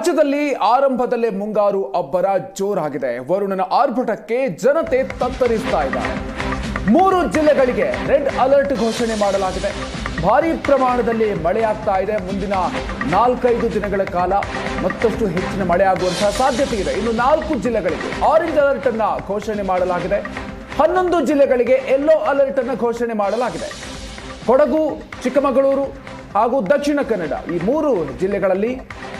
ರಾಜ್ಯದಲ್ಲಿ ಆರಂಭದಲ್ಲೇ ಮುಂಗಾರು ಅಬ್ಬರ ಜೋರಾಗಿದೆ. ವರುಣನ ಆರ್ಭಟಕ್ಕೆ ಜನತೆ ತತ್ತರಿಸ್ತಾ ಇದ್ದಾರೆ ಮೂರು ಜಿಲ್ಲೆಗಳಿಗೆ ರೆಡ್ ಅಲರ್ಟ್ ಘೋಷಣೆ ಮಾಡಲಾಗಿದೆ. ಭಾರಿ ಪ್ರಮಾಣದಲ್ಲಿ ಮಳೆಯಾಗ್ತಾ ಇದೆ. ಮುಂದಿನ ನಾಲ್ಕೈದು ದಿನಗಳ ಕಾಲ ಮತ್ತಷ್ಟು ಹೆಚ್ಚಿನ ಮಳೆಯಾಗುವಂತಹ ಸಾಧ್ಯತೆ ಇದೆ. ಇನ್ನು ನಾಲ್ಕು ಜಿಲ್ಲೆಗಳಿಗೆ ಆರೆಂಜ್ ಅಲರ್ಟ್ ಅನ್ನ ಘೋಷಣೆ ಮಾಡಲಾಗಿದೆ. ಹನ್ನೊಂದು ಜಿಲ್ಲೆಗಳಿಗೆ ಯೆಲ್ಲೋ ಅಲರ್ಟ್ ಅನ್ನು ಘೋಷಣೆ ಮಾಡಲಾಗಿದೆ. ಕೊಡಗು, ಚಿಕ್ಕಮಗಳೂರು ಹಾಗೂ ದಕ್ಷಿಣ ಕನ್ನಡ ಈ ಮೂರು ಜಿಲ್ಲೆಗಳಲ್ಲಿ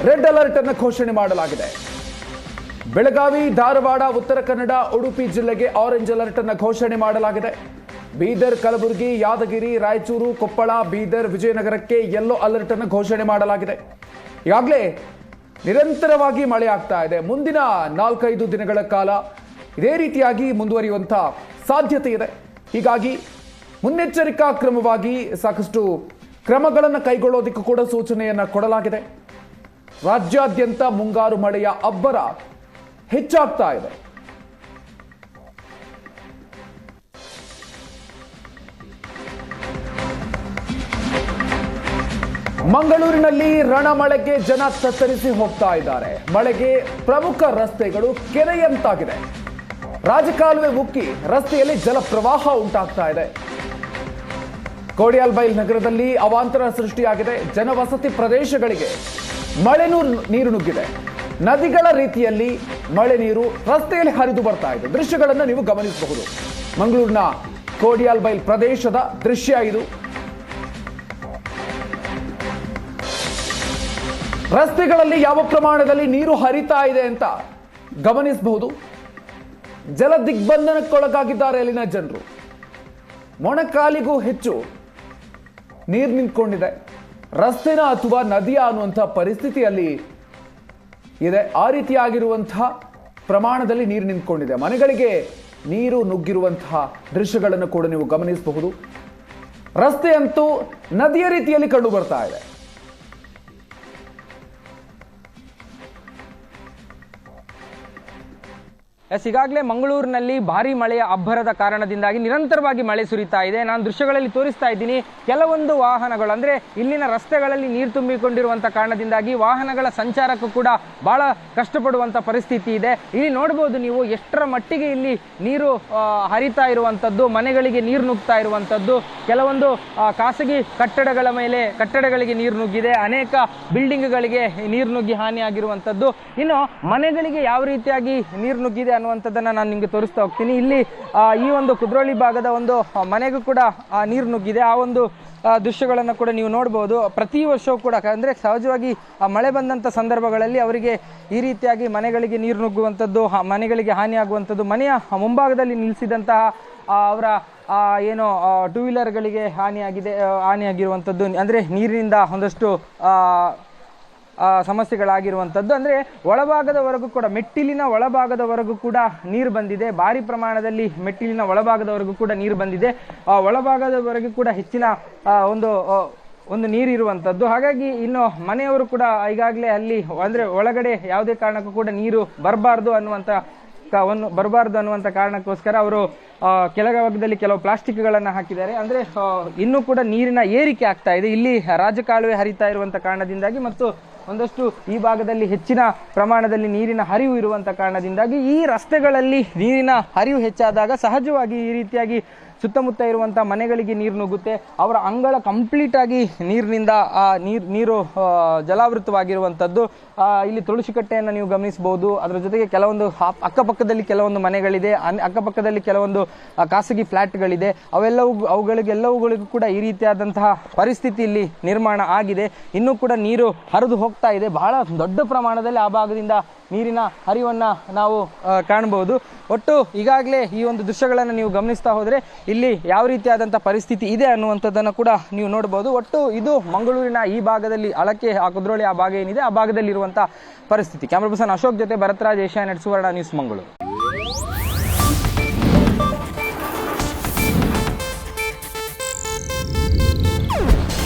ರೆಡ್ ಅಲರ್ಟ್ ಅನ್ನು ಘೋಷಣೆ ಮಾಡಲಾಗಿದೆ. ಬೆಳಗಾವಿ, ಧಾರವಾಡ, ಉತ್ತರ ಕನ್ನಡ, ಉಡುಪಿ ಜಿಲ್ಲೆಗೆ ಆರೆಂಜ್ ಅಲರ್ಟ್ ಅನ್ನು ಘೋಷಣೆ ಮಾಡಲಾಗಿದೆ. ಬೀದರ್, ಕಲಬುರಗಿ, ಯಾದಗಿರಿ, ರಾಯಚೂರು, ಕೊಪ್ಪಳ, ಬೀದರ್, ವಿಜಯನಗರಕ್ಕೆ ಯೆಲ್ಲೋ ಅಲರ್ಟ್ ಅನ್ನು ಘೋಷಣೆ ಮಾಡಲಾಗಿದೆ. ಈಗಾಗಲೇ ನಿರಂತರವಾಗಿ ಮಳೆ ಆಗ್ತಾ ಇದೆ. ಮುಂದಿನ ನಾಲ್ಕೈದು ದಿನಗಳ ಕಾಲ ಇದೇ ರೀತಿಯಾಗಿ ಮುಂದುವರಿಯುವಂಥ ಸಾಧ್ಯತೆ ಇದೆ. ಹೀಗಾಗಿ ಮುನ್ನೆಚ್ಚರಿಕಾ ಕ್ರಮವಾಗಿ ಸಾಕಷ್ಟು ಕ್ರಮಗಳನ್ನು ಕೈಗೊಳ್ಳೋದಕ್ಕೂ ಕೂಡ ಸೂಚನೆಯನ್ನು ಕೊಡಲಾಗಿದೆ. ರಾಜ್ಯಾದ್ಯಂತ ಮುಂಗಾರು ಮಳೆಯ ಅಬ್ಬರ ಹೆಚ್ಚಾಗ್ತಾ ಇದೆ. ಮಂಗಳೂರಿನಲ್ಲಿ ರಣಮಳೆಗೆ ಜನ ತತ್ತರಿಸಿ ಹೋಗ್ತಾ ಇದ್ದಾರೆ. ಮಳೆಗೆ ಪ್ರಮುಖ ರಸ್ತೆಗಳು ಕೆರೆಯಂತಾಗಿದೆ. ರಾಜಕಾಲುವೆ ಉಕ್ಕಿ ರಸ್ತೆಯಲ್ಲಿ ಜಲ ಪ್ರವಾಹ ಉಂಟಾಗ್ತಾ ಇದೆ. ಕೋಡಿಯಾಲ್ಬೈಲ್ ನಗರದಲ್ಲಿ ಅವಾಂತರ ಸೃಷ್ಟಿಯಾಗಿದೆ. ಜನವಸತಿ ಪ್ರದೇಶಗಳಿಗೆ ಮಳೆ ನೂ- ನೀರು ನುಗ್ಗಿದೆ. ನದಿಗಳ ರೀತಿಯಲ್ಲಿ ಮಳೆ ನೀರು ರಸ್ತೆಯಲ್ಲಿ ಹರಿದು ಬರ್ತಾ ಇದೆ. ದೃಶ್ಯಗಳನ್ನು ನೀವು ಗಮನಿಸಬಹುದು. ಮಂಗಳೂರಿನ ಕೋಡಿಯಾಲ್ಬೈಲ್ ಪ್ರದೇಶದ ದೃಶ್ಯ ಇದು. ರಸ್ತೆಗಳಲ್ಲಿ ಯಾವ ಪ್ರಮಾಣದಲ್ಲಿ ನೀರು ಹರಿತಾ ಇದೆ ಅಂತ ಗಮನಿಸಬಹುದು. ಜಲ ದಿಗ್ಬಂಧನಕ್ಕೊಳಗಾಗಿದ್ದಾರೆ ಅಲ್ಲಿನ ಜನರು. ಮೊಣಕಾಲಿಗೂ ಹೆಚ್ಚು ನೀರು ನಿಂತ್ಕೊಂಡಿದೆ. ರಸ್ತೆನ ಅಥವಾ ನದಿಯ ಅನ್ನುವಂಥ ಪರಿಸ್ಥಿತಿಯಲ್ಲಿ ಇದೆ. ಆ ರೀತಿಯಾಗಿರುವಂಥ ಪ್ರಮಾಣದಲ್ಲಿ ನೀರು ನಿಂತ್ಕೊಂಡಿದೆ. ಮನೆಗಳಿಗೆ ನೀರು ನುಗ್ಗಿರುವಂತಹ ದೃಶ್ಯಗಳನ್ನು ಕೂಡ ನೀವು ಗಮನಿಸಬಹುದು. ರಸ್ತೆ ಅಂತೂ ನದಿಯ ರೀತಿಯಲ್ಲಿ ಕಂಡು ಬರ್ತಾ ಇದೆ. ಎಸ್, ಈಗಾಗಲೇ ಮಂಗಳೂರಿನಲ್ಲಿ ಭಾರಿ ಮಳೆಯ ಅಬ್ಬರದ ಕಾರಣದಿಂದಾಗಿ ನಿರಂತರವಾಗಿ ಮಳೆ ಸುರಿತಾ ಇದೆ. ನಾನು ದೃಶ್ಯಗಳಲ್ಲಿ ತೋರಿಸ್ತಾ ಇದ್ದೀನಿ, ಕೆಲವೊಂದು ವಾಹನಗಳು, ಅಂದರೆ ಇಲ್ಲಿನ ರಸ್ತೆಗಳಲ್ಲಿ ನೀರು ತುಂಬಿಕೊಂಡಿರುವಂಥ ಕಾರಣದಿಂದಾಗಿ ವಾಹನಗಳ ಸಂಚಾರಕ್ಕೂ ಕೂಡ ಭಾಳ ಕಷ್ಟಪಡುವಂಥ ಪರಿಸ್ಥಿತಿ ಇದೆ. ಇಲ್ಲಿ ನೋಡ್ಬೋದು ನೀವು ಎಷ್ಟರ ಮಟ್ಟಿಗೆ ಇಲ್ಲಿ ನೀರು ಹರಿತಾ ಇರುವಂಥದ್ದು ಮನೆಗಳಿಗೆ ನೀರು ನುಗ್ತಾ ಇರುವಂಥದ್ದು ಕೆಲವೊಂದು ಖಾಸಗಿ ಕಟ್ಟಡಗಳ ಮೇಲೆ, ಕಟ್ಟಡಗಳಿಗೆ ನೀರು ನುಗ್ಗಿದೆ. ಅನೇಕ ಬಿಲ್ಡಿಂಗ್ಗಳಿಗೆ ನೀರು ನುಗ್ಗಿ ಹಾನಿಯಾಗಿರುವಂಥದ್ದು ಇನ್ನು ಮನೆಗಳಿಗೆ ಯಾವ ರೀತಿಯಾಗಿ ನೀರು ನುಗ್ಗಿದೆ ಅನ್ನುವಂಥದ್ದನ್ನ ನಾನು ನಿಮಗೆ ತೋರಿಸ್ತಾ ಹೋಗ್ತೀನಿ. ಇಲ್ಲಿ ಈ ಒಂದು ಕುದ್ರೋಳಿ ಭಾಗದ ಒಂದು ಮನೆಗೂ ಕೂಡ ನೀರು ನುಗ್ಗಿದೆ. ಆ ಒಂದು ದೃಶ್ಯಗಳನ್ನು ಕೂಡ ನೀವು ನೋಡ್ಬೋದು. ಪ್ರತಿ ವರ್ಷವೂ ಕೂಡ, ಅಂದರೆ ಸಹಜವಾಗಿ ಮಳೆ ಬಂದಂಥ ಸಂದರ್ಭಗಳಲ್ಲಿ ಅವರಿಗೆ ಈ ರೀತಿಯಾಗಿ ಮನೆಗಳಿಗೆ ನೀರು ನುಗ್ಗುವಂಥದ್ದು ಮನೆಗಳಿಗೆ ಹಾನಿಯಾಗುವಂಥದ್ದು ಮನೆಯ ಮುಂಭಾಗದಲ್ಲಿ ನಿಲ್ಲಿಸಿದಂತಹ ಅವರ ಏನು ಟೂ ವೀಲರ್ಗಳಿಗೆ ಹಾನಿಯಾಗಿದೆ ಹಾನಿಯಾಗಿರುವಂಥದ್ದು. ಅಂದರೆ ನೀರಿನಿಂದ ಒಂದಷ್ಟು ಸಮಸ್ಯೆಗಳಾಗಿರುವಂಥದ್ದು ಅಂದರೆ ಒಳಭಾಗದವರೆಗೂ ಕೂಡ ಮೆಟ್ಟಿಲಿನ ಒಳಭಾಗದವರೆಗೂ ಕೂಡ ನೀರು ಬಂದಿದೆ. ಭಾರಿ ಪ್ರಮಾಣದಲ್ಲಿ ಮೆಟ್ಟಿಲಿನ ಒಳಭಾಗದವರೆಗೂ ಕೂಡ ನೀರು ಬಂದಿದೆ. ಆ, ಒಳಭಾಗದವರೆಗೂ ಕೂಡ ಹೆಚ್ಚಿನ ಒಂದು ಒಂದು ನೀರು ಇರುವಂಥದ್ದು ಹಾಗಾಗಿ ಇನ್ನು ಮನೆಯವರು ಕೂಡ ಈಗಾಗಲೇ ಅಲ್ಲಿ, ಅಂದರೆ ಒಳಗಡೆ ಯಾವುದೇ ಕಾರಣಕ್ಕೂ ಕೂಡ ನೀರು ಬರಬಾರ್ದು ಅನ್ನುವಂಥ ಒಂದು ಬರಬಾರ್ದು ಅನ್ನುವಂಥ ಕಾರಣಕ್ಕೋಸ್ಕರ ಅವರು ಕೆಳಭಾಗದಲ್ಲಿ ಕೆಲವು ಪ್ಲಾಸ್ಟಿಕ್ಗಳನ್ನು ಹಾಕಿದ್ದಾರೆ. ಅಂದರೆ ಇನ್ನೂ ಕೂಡ ನೀರಿನ ಏರಿಕೆ ಆಗ್ತಾ ಇದೆ. ಇಲ್ಲಿ ರಾಜಕಾಲುವೆ ಹರಿತಾ ಇರುವಂಥ ಕಾರಣದಿಂದಾಗಿ ಮತ್ತು ಒಂದಷ್ಟು ಈ ಭಾಗದಲ್ಲಿ ಹೆಚ್ಚಿನ ಪ್ರಮಾಣದಲ್ಲಿ ನೀರಿನ ಹರಿವು ಇರುವಂಥ ಕಾರಣದಿಂದಾಗಿ ಈ ರಸ್ತೆಗಳಲ್ಲಿ ನೀರಿನ ಹರಿವು ಹೆಚ್ಚಾದಾಗ ಸಹಜವಾಗಿ ಈ ರೀತಿಯಾಗಿ ಸುತ್ತಮುತ್ತ ಇರುವಂಥ ಮನೆಗಳಿಗೆ ನೀರು ನುಗ್ಗುತ್ತೆ. ಅವರ ಅಂಗಳ ಕಂಪ್ಲೀಟ್ ಆಗಿ ನೀರಿನಿಂದ, ಆ, ನೀರು ನೀರು ಜಲಾವೃತವಾಗಿರುವಂಥದ್ದು ಇಲ್ಲಿ ತುಳಸಿ ಕಟ್ಟೆಯನ್ನು ನೀವು ಗಮನಿಸಬಹುದು. ಅದರ ಜೊತೆಗೆ ಕೆಲವೊಂದು ಅಕ್ಕಪಕ್ಕದಲ್ಲಿ ಕೆಲವೊಂದು ಮನೆಗಳಿದೆ. ಅಕ್ಕಪಕ್ಕದಲ್ಲಿ ಕೆಲವೊಂದು ಖಾಸಗಿ ಫ್ಲಾಟ್ಗಳಿದೆ. ಅವೆಲ್ಲವೂ ಅವುಗಳಿಗೆಲ್ಲವುಗಳಿಗೂ ಕೂಡ ಈ ರೀತಿಯಾದಂತಹ ಪರಿಸ್ಥಿತಿ ಇಲ್ಲಿ ನಿರ್ಮಾಣ ಆಗಿದೆ. ಇನ್ನೂ ಕೂಡ ನೀರು ಹರಿದು ಹೋಗ್ತಾ ಇದೆ. ಬಹಳ ದೊಡ್ಡ ಪ್ರಮಾಣದಲ್ಲಿ ಆ ಭಾಗದಿಂದ ನೀರಿನ ಹರಿವನ್ನು ನಾವು ಕಾಣಬಹುದು. ಒಟ್ಟು ಈಗಾಗಲೇ ಈ ಒಂದು ದೃಶ್ಯಗಳನ್ನು ನೀವು ಗಮನಿಸ್ತಾ ಹೋದರೆ ಇಲ್ಲಿ ಯಾವ ರೀತಿಯಾದಂಥ ಪರಿಸ್ಥಿತಿ ಇದೆ ಅನ್ನುವಂಥದ್ದನ್ನು ಕೂಡ ನೀವು ನೋಡಬಹುದು ಒಟ್ಟು ಇದು ಮಂಗಳೂರಿನ ಈ ಭಾಗದಲ್ಲಿ ಅಳಕೆ ಆ ಕುದ್ರೋಳಿ ಆ ಭಾಗ ಏನಿದೆ, ಆ ಭಾಗದಲ್ಲಿ ಇರುವಂಥ ಪರಿಸ್ಥಿತಿ. ಕ್ಯಾಮ್ರಾ ಪರ್ಸನ್ ಅಶೋಕ್ ಜೊತೆ ಭರತ್ರಾಜ್ ಏಷ್ಯಾನೆಟ್ ಸುವರ್ಣ, ನ್ಯೂಸ್ ಮಂಗಳೂರು.